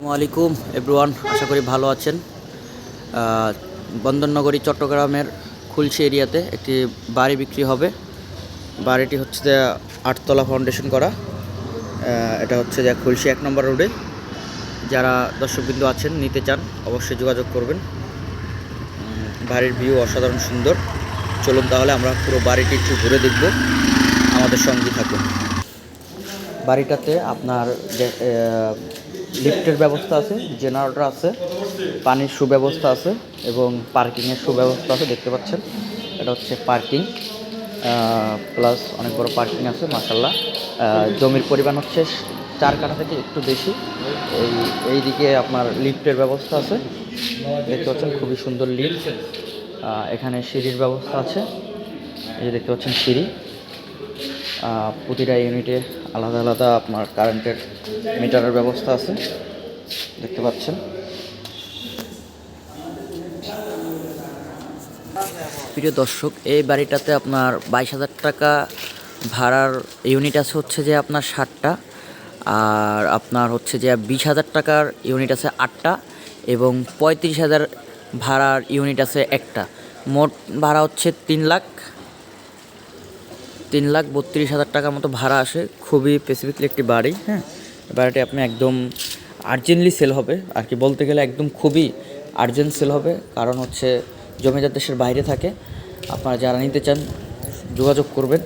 আলাইকুম এভরিওয়ান আশা করি ভালো আছেন। বন্দরনগরী, চট্টগ্রামের খুলশি এরিয়াতে একটি বাড়ি বিক্রি হবে। বাড়িটি হচ্ছে যে আটতলা ফাউন্ডেশন করা। এটা হচ্ছে যে খুলশি এক নম্বর রোডে। যারা দর্শকবিন্দু আছেন, নিতে চান, অবশ্যই যোগাযোগ করবেন। বাড়ির ভিউ অসাধারণ সুন্দর। চলুন তাহলে আমরা পুরো বাড়িটি একটু ঘুরে দেখব। আমাদের সঙ্গে থাকুন। বাড়িটাতে আপনার লিফটের ব্যবস্থা আছে, জেনারেটর আছে, পানির সুব্যবস্থা আছে এবং পার্কিংয়ের সুব্যবস্থা আছে, দেখতে পাচ্ছেন। এটা হচ্ছে পার্কিং প্লাস অনেক বড় পার্কিং আছে মাসাল্লাহ জমির পরিমাণ হচ্ছে চার কাঠা থেকে একটু বেশি। এই এই দিকে আপনার লিফটের ব্যবস্থা আছে, দেখতে পাচ্ছেন খুবই সুন্দর লিফট। এখানে সিঁড়ির ব্যবস্থা আছে, এই যে দেখতে পাচ্ছেন সিঁড়ি। প্রতিটা ইউনিটে আলাদা আলাদা আপনার কারেন্টের মিটারের ব্যবস্থা আছে। দেখতে পাচ্ছেন। প্রিয় দর্শক, এই বাড়িটাতে আপনার বাইশ হাজার টাকা ভাড়ার ইউনিট আছে হচ্ছে যে আপনার ষাটটা আর আপনার হচ্ছে যে বিশ হাজার টাকার ইউনিট আছে আটটা, এবং পঁয়ত্রিশ হাজার ভাড়ার ইউনিট আছে একটা। মোট ভাড়া হচ্ছে তিন লাখ তিন লাখ বত্রিশ হাজার টাকার মতো ভাড়া আসে। খুবই স্পেসিফিকলি একটি বাড়ি হ্যাঁ? বাড়িটি আপনি একদম আর্জেন্টলি সেল হবে। আর কি বলতে গেলে একদম খুবই আর্জেন্ট সেল হবে। কারণ হচ্ছে জমিদার দেশের বাইরে থাকে। আপনারা যারা নিতে চান, যোগাযোগ করবেন।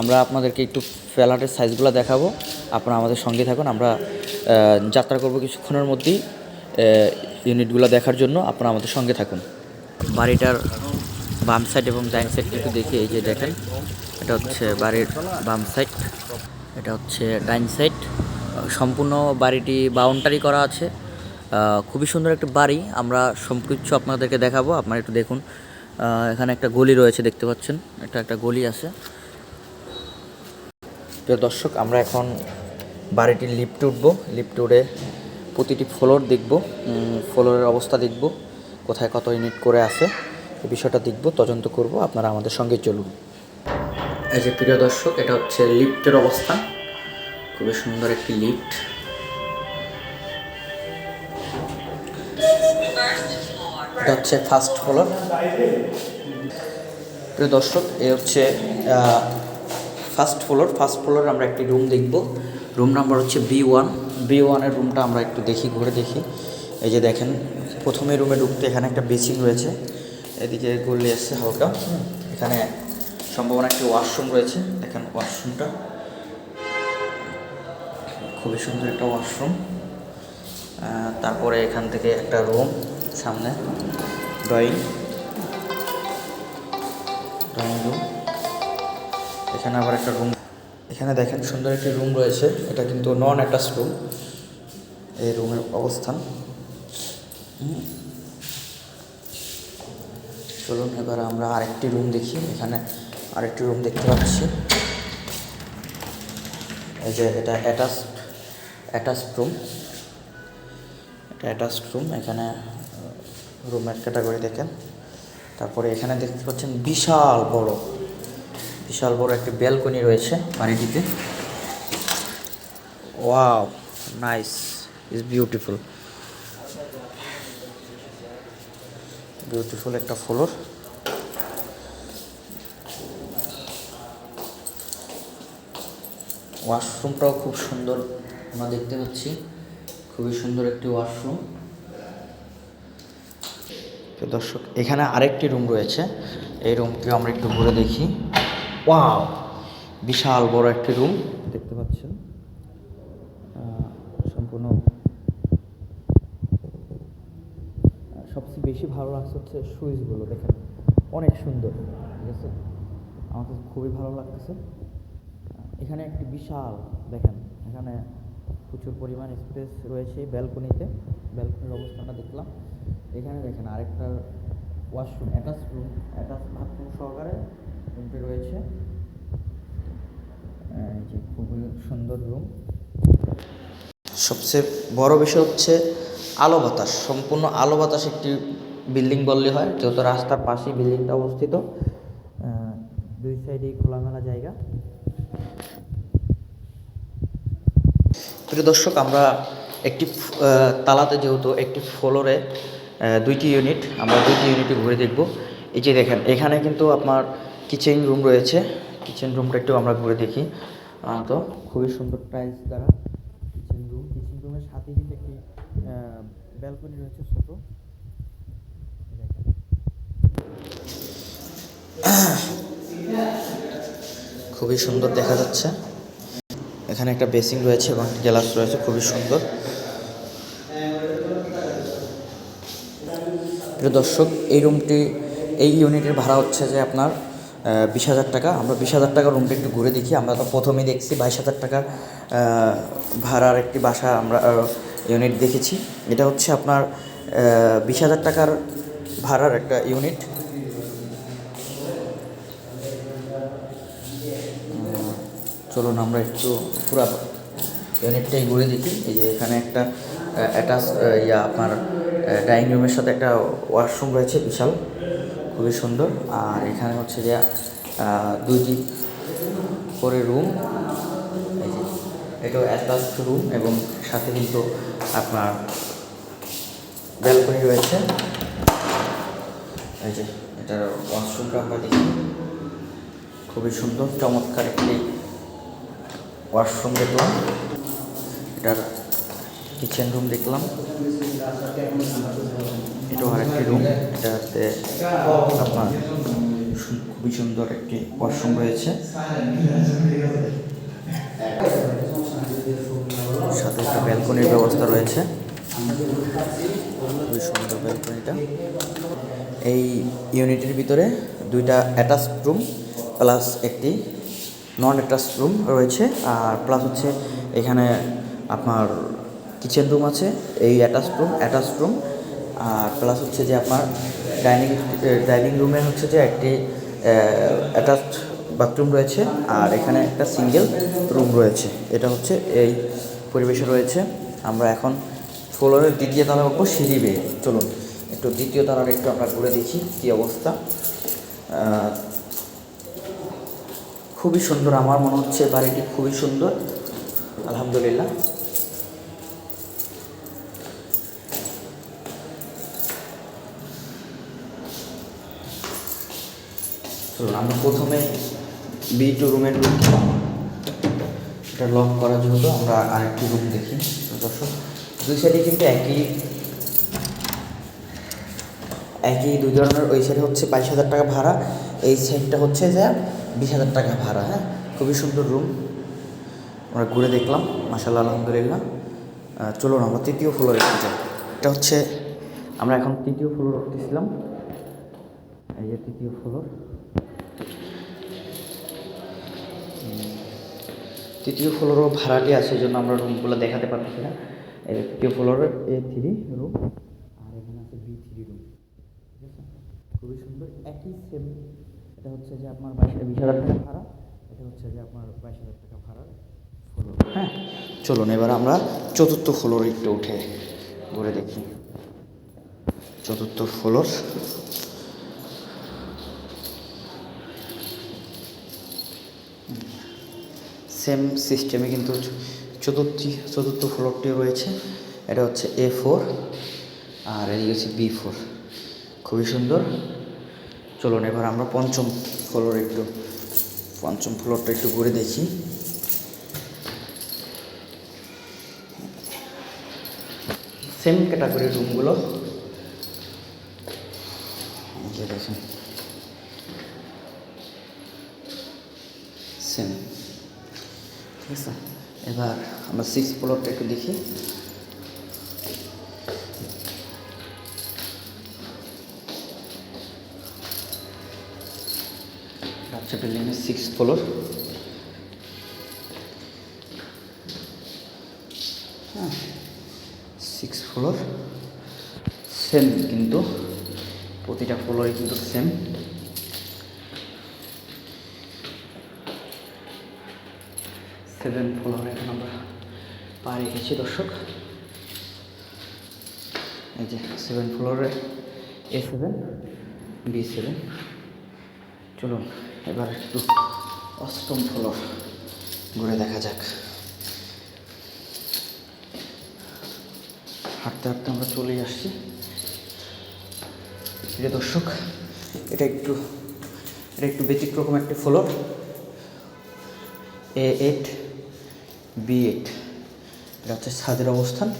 আমরা আপনাদেরকে একটু ফ্ল্যাটের সাইজগুলো দেখাবো। আপনারা আমাদের সঙ্গে থাকুন। আমরা যাত্রা করব কিছুক্ষণের মধ্যেই ইউনিটগুলো দেখার জন্য। আপনারা আমাদের সঙ্গে থাকুন। বাড়িটার বাম সাইড এবং ডাইন সাইড একটু দেখি, এই যে দেখেন, এটা হচ্ছে বাড়ির বাম সাইড, এটা হচ্ছে ডাইন সাইড। সম্পূর্ণ বাড়িটি বাউন্ডারি করা আছে। খুবই সুন্দর একটা বাড়ি, আমরা সম্পৃচ্ছ আপনাদেরকে দেখাবো, আপনারা একটু দেখুন। এখানে একটা গলি রয়েছে, দেখতে পাচ্ছেন, এটা একটা গলি আছে। প্রিয় দর্শক, আমরা এখন বাড়িটির লিফ্ট উঠবো, লিফ্ট উঠে প্রতিটি ফ্লোর দেখব ফ্লোরের অবস্থা দেখব, কোথায় কত ইউনিট করে আছে। এই বিষয়টা দেখব, তদন্ত করব, আপনারা আমাদের সঙ্গে চলুন। এই যে প্রিয় দর্শক, এটা হচ্ছে লিফটের অবস্থান খুবই সুন্দর একটি লিফট। এটা হচ্ছে ফার্স্ট ফ্লোর। প্রিয় দর্শক, এ হচ্ছে ফার্স্ট ফ্লোর। ফার্স্ট ফ্লোর আমরা একটি রুম দেখব। রুম নাম্বার হচ্ছে বি ওয়ান। বি ওয়ানের রুমটা আমরা একটু দেখি, ঘুরে দেখি। এই যে দেখেন, প্রথমে রুমে ঢুকতে এখানে একটা বেসিন রয়েছে। এদিকে গলি আসছে হালকা। এখানে সম্ভাবনা একটি ওয়াশরুম রয়েছে। দেখেন ওয়াশরুমটা খুবই সুন্দর একটা ওয়াশরুম তারপরে এখান থেকে একটা রুম সামনে ড্রয়িং ড্রয়িং রুম এখানে আবার একটা রুম এখানে দেখেন সুন্দর একটি রুম রয়েছে। এটা কিন্তু নন অ্যাটাচ রুম এই রুমের অবস্থান। চলুন, এবার আমরা আরেকটি রুম দেখি। এখানে আরেকটি রুম দেখতে পাচ্ছি। এই যে এটা অ্যাটাচ অ্যাটাচ রুম এটা অ্যাটাচ রুম এখানে রুমের ক্যাটাগরি দেখেন। তারপরে এখানে দেখতে পাচ্ছেন বিশাল বড় বিশাল বড় একটি ব্যালকনি রয়েছে বাড়িটিতে। Wow nice is beautiful beautiful একটা ফ্লোর। ওয়াশরুমটাও খুব সুন্দর আমরা দেখতে পাচ্ছি। খুবই সুন্দর একটি ওয়াশরুম। তো দর্শক, এখানে আরেকটি রুম রয়েছে। এই রুমকে আমরা একটু ঘুরে দেখি। ওয়াও! বিশাল বড় একটি রুম। দেখতে পাচ্ছেন? সম্পূর্ণ সবচেয়ে বেশি ভালো লাগছে হচ্ছে সুইচগুলো দেখেন। অনেক সুন্দর, ঠিক আছে? আমার কাছে খুবই ভালো লাগতেছে। এখানে একটি বিশাল, দেখেন, এখানে প্রচুর পরিমাণ স্পেস রয়েছে ব্যালকনিতে ব্যালকনির অবস্থানটা দেখলাম। এখানে দেখেন আরেকটা washroom attach room attach bathroom সহকারে রুমটি রয়েছে। খুবই সুন্দর রুম সবচেয়ে বড় বিষয় হচ্ছে আলো বাতাস। সম্পূর্ণ আলো বাতাস একটি বিল্ডিং বললে হয়, যেহেতু রাস্তার পাশেই বিল্ডিংটা অবস্থিত। দুই সাইডেই খোলামেলা জায়গা। প্রিয় দর্শক, আমরা একটি তালাতে যেহেতু একটি ফ্লোরে দুইটি ইউনিট, আমরা দুইটি ইউনিটে ঘুরে দেখব। এই যে দেখেন, এখানে কিন্তু আপনার কিচেন রুম রয়েছে। কিচেন রুমটা একটু আমরা ঘুরে দেখি। তো খুবই সুন্দর টাইলস দ্বারা কিচেন রুম কিচেন রুমের সাথে কিন্তু একটি ব্যালকনি রয়েছে ছোটো দেখেন খুবই সুন্দর দেখা যাচ্ছে। এখানে একটা বেসিং রয়েছে এবং গ্লাস রয়েছে, খুবই সুন্দর। প্রিয় দর্শক, এই রুমটি, এই ইউনিটের ভাড়া হচ্ছে যে আপনার বিশ হাজার টাকা। আমরা বিশ হাজার টাকা রুমটা একটু ঘুরে দেখি। আমরা তো প্রথমেই দেখছি বাইশ হাজার টাকা ভাড়ার একটি বাসা আমরা ইউনিট দেখেছি। এটা হচ্ছে আপনার বিশ হাজার টাকার ভাড়ার একটা ইউনিট। চলুন আমরা একটু পুরো ইউনিটটাই ঘুরে দেখি। এই যে এখানে একটা অ্যাটাচ ইয়া আপনার ডাইনিং রুমের সাথে একটা ওয়াশরুম রয়েছে বিশাল, খুবই সুন্দর। আর এখানে হচ্ছে যে দুইটি করে রুম এই যে, এটাও অ্যাটাচ রুম এবং সাথে কিন্তু আপনার ব্যালকনি রয়েছে। এই যে, এটার ওয়াশরুমটা আমরা দেখি। খুবই সুন্দর, চমৎকার একটি ওয়াশরুম দেখলাম, এটার কিচেন রুম দেখলাম। এটাও আরেকটি রুম এটাতে আপনার খুবই সুন্দর একটি ওয়াশরুম রয়েছে। সাথে একটা ব্যালকনির ব্যবস্থা রয়েছে। খুবই সুন্দর ব্যালকনিটা এই ইউনিটের ভিতরে দুইটা অ্যাটাচ রুম প্লাস একটি নন অ্যাটাচ রুম রয়েছে, আর প্লাস হচ্ছে এখানে আপনার কিচেন রুম আছে, এই অ্যাটাচ রুম অ্যাটাচ রুম আর প্লাস হচ্ছে যে আপনার ডাইনিং ডাইনিং রুমে হচ্ছে যে একটি অ্যাটাচ বাথরুম রয়েছে, আর এখানে একটা সিঙ্গেল রুম রয়েছে। এটা হচ্ছে এই পরিবেশে রয়েছে। আমরা এখন ফ্লোরের দ্বিতীয় তলার উপর সিঁড়ি বেয়ে। চলুন, একটু দ্বিতীয় তলার একটু আমরা ঘুরে দেখি কী অবস্থা। খুবই সুন্দর, আমার মনে হচ্ছে বাড়িটি খুবই সুন্দর। আলহামদুলিল্লাহ। চলুন, আমরা প্রথমে বি টু রুমের রুম এটা লক করার জন্য আমরা আরেকটি রুম দেখি। দর্শক, দুই সাইডে কিন্তু একই একই দুই ধরনের। ওই সাইডে হচ্ছে বাইশ হাজার টাকা ভাড়া, এই সাইডটা হচ্ছে যে বিশ হাজার টাকা ভাড়া হ্যাঁ? খুবই সুন্দর রুম আমরা ঘুরে দেখলাম মাসাল্লাহ আলহামদুলিল্লাহ। চলুন, আমরা তৃতীয় ফ্লোরে যাই। এটা হচ্ছে, আমরা এখন তৃতীয় ফ্লোর উঠতেছিলাম। এই যে তৃতীয় ফ্লোর তৃতীয় ফ্লোরও ভাড়াটি আছে জন্য আমরা রুমগুলো দেখাতে পারতেছি না। এই তৃতীয় ফ্লোরের এ থ্রি রুম আর এখানে আছে বি থ্রি রুম খুবই সুন্দর, একই সেম এটা হচ্ছে যে আপনার বাইশ বিশ হাজার টাকা ভাড়া, এটা হচ্ছে যে আপনার বাইশ হাজার টাকা ভাড়ার ফ্লোর হ্যাঁ চলুন এবার আমরা চতুর্থ ফ্লোর একটু উঠে ঘুরে দেখি। চতুর্থ ফ্লোর সেম সিস্টেমে কিন্তু চতুর্থ চতুর্থ ফ্লোরটি রয়েছে। এটা হচ্ছে এ ফোর আর এদিকে হচ্ছে বি ফোর খুবই সুন্দর। চলুন, এবার আমরা পঞ্চম ফ্লোর একটু, পঞ্চম ফ্লোরটা একটু ঘুরে দেখি। সেম ক্যাটাগরি রুমগুলো সেম ঠিক আছে? এবার আমরা সিক্স ফ্লোরটা একটু দেখি। আচ্ছা বিল্ডিংয়ের সিক্স ফ্লোর হ্যাঁ সিক্স ফ্লোর সেম কিন্তু, প্রতিটা ফ্লোরে কিন্তু সেম সেভেন ফ্লোরে এখন আমরা পা রেখেছি, দর্শক। এই যে সেভেন ফ্লোরে এ সেভেন বি সেভেন চলুন। এবার একটু অষ্টম ফ্লোর ঘুরে দেখা যাক। হাঁটতে হাঁটতে আমরা চলে আসছি। প্রিয় দর্শক, এটা একটু এটা একটু ব্যতিক্রম একটি floor A eight, B eight. এটা হচ্ছে ছাদের অবস্থান।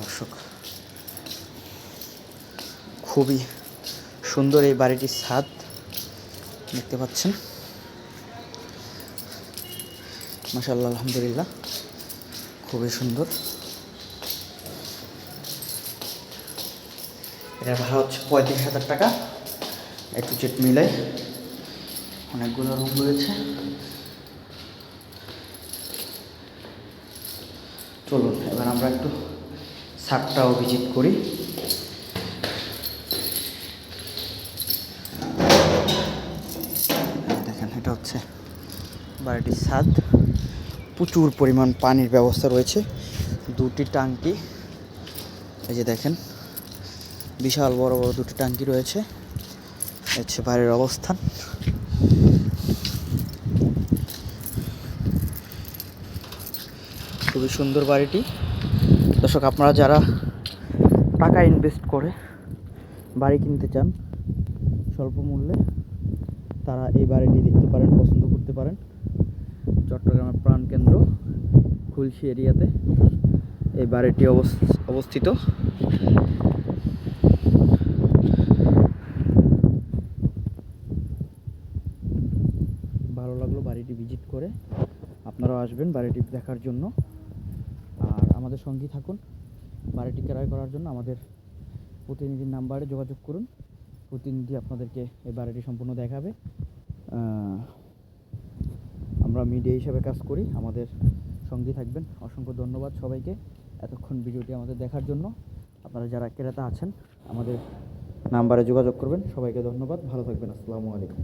দর্শক খুবই সুন্দর এই বাড়িটির ছাদ দেখতে পাচ্ছেন। মাসাল্লাহ আলহামদুলিল্লাহ, খুবই সুন্দর। এটা ভাড়া হচ্ছে পঁয়ত্রিশ হাজার টাকা। একটু চেট মিলে অনেকগুলো রুম রয়েছে। চলুন, এবার আমরা একটু ছাদটাও ভিজিট করি এই হচ্ছে। বাড়িটির ছাদ। প্রচুর পরিমাণ পানির ব্যবস্থা রয়েছে। দুটি টাঙ্কি। এই যে দেখেন, বিশাল বড় বড় দুটি টাঙ্কি রয়েছে। হচ্ছে বাড়ির অবস্থান। খুবই সুন্দর বাড়িটি। দর্শক, আপনারা যারা টাকা ইনভেস্ট করে বাড়ি কিনতে চান, স্বল্প মূল্যে তারা এই বাড়িটি দেখতে পারেন, পছন্দ করতে পারেন। চট্টগ্রামের প্রাণকেন্দ্র খুলশি এরিয়াতে এই বাড়িটি অবস- অবস্থিত। ভালো লাগল বাড়িটি ভিজিট করে। আপনারাও আসবেন বাড়িটি দেখার জন্য। আর আমাদের সঙ্গেই থাকুন। বাড়িটি ক্রয় করার জন্য আমাদের প্রতিনিধির নাম্বারে যোগাযোগ করুন। প্রতিনিধি আপনাদেরকে এই বাড়িটি সম্পূর্ণ দেখাবে। আমরা মিডিয়া হিসাবে কাজ করি, আমাদের সঙ্গে থাকবেন। অসংখ্য ধন্যবাদ সবাইকে এতক্ষণ ভিডিওটি আমাদের দেখার জন্য। আপনারা যারা ক্রেতা আছেন, আমাদের নাম্বারে যোগাযোগ করবেন। সবাইকে ধন্যবাদ। ভালো থাকবেন। আসসালামু আলাইকুম।